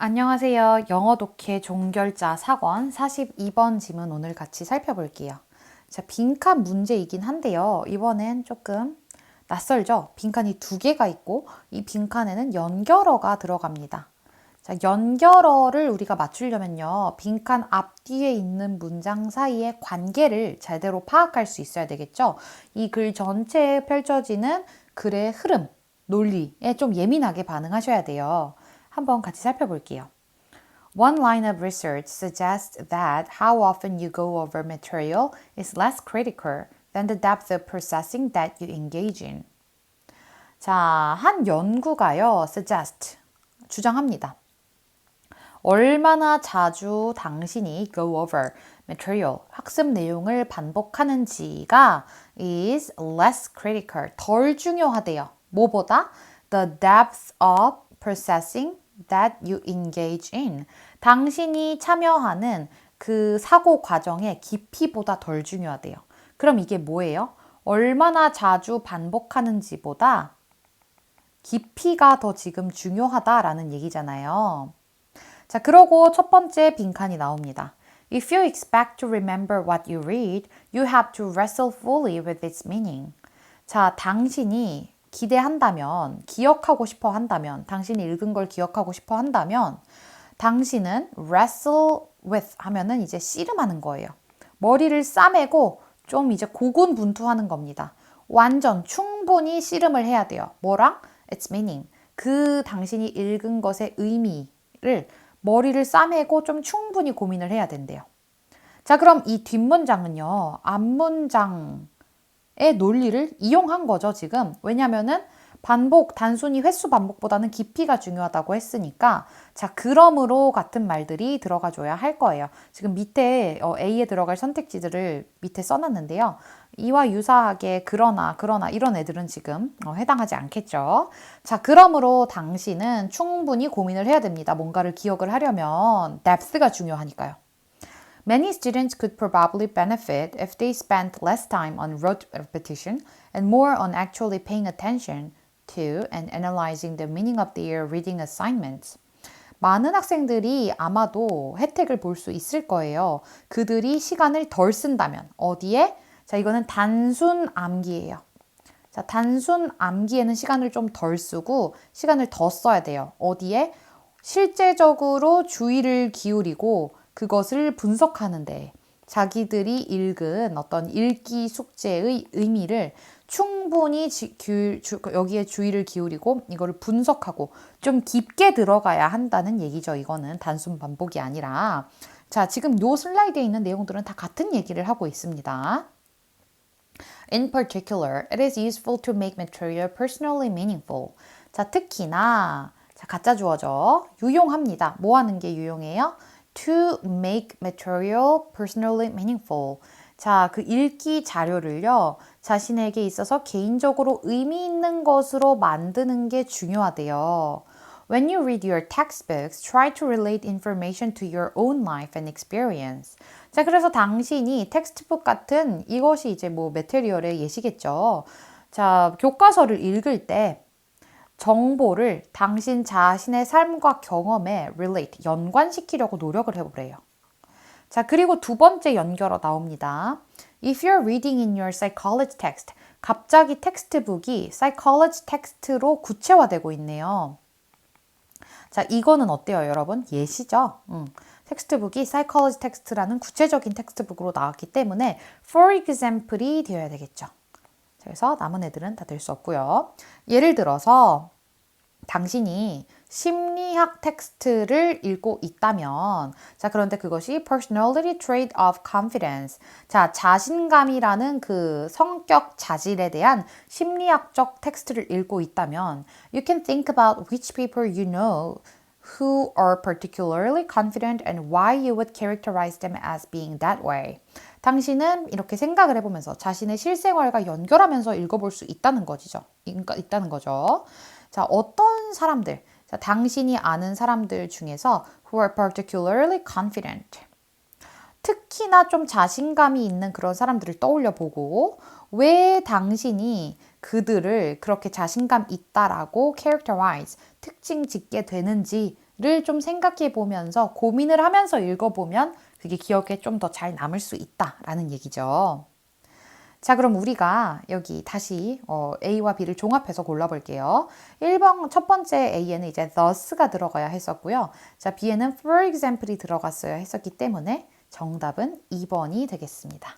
안녕하세요. 영어 독해 종결자 사권 42번 지문 오늘 같이 살펴볼게요. 자, 빈칸 문제이긴 한데요. 이번엔 조금 낯설죠? 빈칸이 두 개가 있고 이 빈칸에는 연결어가 들어갑니다. 자, 연결어를 우리가 맞추려면요. 빈칸 앞뒤에 있는 문장 사이의 관계를 제대로 파악할 수 있어야 되겠죠? 이 글 전체에 펼쳐지는 글의 흐름, 논리에 좀 예민하게 반응하셔야 돼요. 한번 같이 살펴볼게요. One line of research suggests that how often you go over material is less critical than the depth of processing that you engage in. 자, 한 연구가요, suggest, 주장합니다. 얼마나 자주 당신이 go over material, 학습 내용을 반복하는지가 is less critical, 덜 중요하대요. 뭐보다? The depth of processing that you engage in. 당신이 참여하는 그 사고 과정의 깊이보다 덜 중요하대요. 그럼 이게 뭐예요? 얼마나 자주 반복하는지보다 깊이가 더 지금 중요하다라는 얘기잖아요. 자, 그러고 첫 번째 빈칸이 나옵니다. If you expect to remember what you read, you have to wrestle fully with its meaning. 자, 당신이 기대한다면, 기억하고 싶어 한다면, 당신이 읽은 걸 기억하고 싶어 한다면, 당신은 wrestle with 하면은 이제 씨름하는 거예요. 머리를 싸매고 좀 이제 고군분투하는 겁니다. 완전 충분히 씨름을 해야 돼요. 뭐랑? Its meaning. 그 당신이 읽은 것의 의미를 머리를 싸매고 좀 충분히 고민을 해야 된대요. 자, 그럼 이 뒷문장은요, 앞문장의 논리를 이용한 거죠, 지금. 왜냐면은 반복, 단순히 횟수 반복보다는 깊이가 중요하다고 했으니까, 자, 그러므로 같은 말들이 들어가 줘야 할 거예요. 지금 밑에 어, A에 들어갈 선택지들을 밑에 써놨는데요. 이와 유사하게 그러나, 그러나 이런 애들은 지금 어, 해당하지 않겠죠. 자, 그러므로 당신은 충분히 고민을 해야 됩니다. 뭔가를 기억을 하려면 depth가 중요하니까요. Many students could probably benefit if they spent less time on rote repetition and more on actually paying attention to and analyzing the meaning of their reading assignments. 많은 학생들이 아마도 혜택을 볼 수 있을 거예요. 그들이 시간을 덜 쓴다면 어디에? 자, 이거는 단순 암기예요. 자, 단순 암기에는 시간을 좀 덜 쓰고 시간을 더 써야 돼요. 어디에? 실제적으로 주의를 기울이고 그것을 분석하는데 자기들이 읽은 어떤 읽기 숙제의 의미를 충분히 지, 기, 주, 여기에 주의를 기울이고 이거를 분석하고 좀 깊게 들어가야 한다는 얘기죠. 이거는 단순 반복이 아니라. 자, 지금 요 슬라이드에 있는 내용들은 다 같은 얘기를 하고 있습니다. In particular, it is useful to make material personally meaningful. 자, 특히나 자, 가짜 주어죠. 유용합니다. 뭐 하는 게 유용해요? To make material personally meaningful. 자, 그 읽기 자료를요, 자신에게 있어서 개인적으로 의미 있는 것으로 만드는 게 중요하대요. When you read your textbooks, try to relate information to your own life and experience. 자, 그래서 당신이 텍스트북 같은 이것이 이제 뭐 메테리얼의 예시겠죠. 자, 교과서를 읽을 때 정보를 당신 자신의 삶과 경험에 relate, 연관시키려고 노력을 해보래요. 자, 그리고 두 번째 연결어 나옵니다. If you're reading in your psychology text, 갑자기 텍스트북이 psychology 텍스트로 구체화되고 있네요. 자, 이거는 어때요, 여러분? 예시죠? 음. 텍스트북이 psychology 텍스트라는 구체적인 텍스트북으로 나왔기 때문에 for example이 되어야 되겠죠. 그래서 남은 애들은 다 될 수 없고요. 예를 들어서 당신이 심리학 텍스트를 읽고 있다면 자 그런데 그것이 personality trait of confidence 자 자신감이라는 그 성격 자질에 대한 심리학적 텍스트를 읽고 있다면 you can think about which people you know who are particularly confident and why you would characterize them as being that way. 당신은 이렇게 생각을 해보면서 자신의 실생활과 연결하면서 읽어볼 수 있다는 거죠. 있다는 거죠. 자, 어떤 사람들, 자, 당신이 아는 사람들 중에서 who are particularly confident. 특히나 좀 자신감이 있는 그런 사람들을 떠올려 보고 왜 당신이 그들을 그렇게 자신감 있다라고 characterize, 특징 짓게 되는지 를 좀 생각해 보면서 고민을 하면서 읽어보면 그게 기억에 좀 더 잘 남을 수 있다라는 얘기죠. 자, 그럼 우리가 여기 다시 어, A와 B를 종합해서 골라볼게요. 1번 첫 번째 A에는 이제 thus가 들어가야 했었고요. 자, B에는 for example이 들어갔어야 했었기 때문에 정답은 2번이 되겠습니다.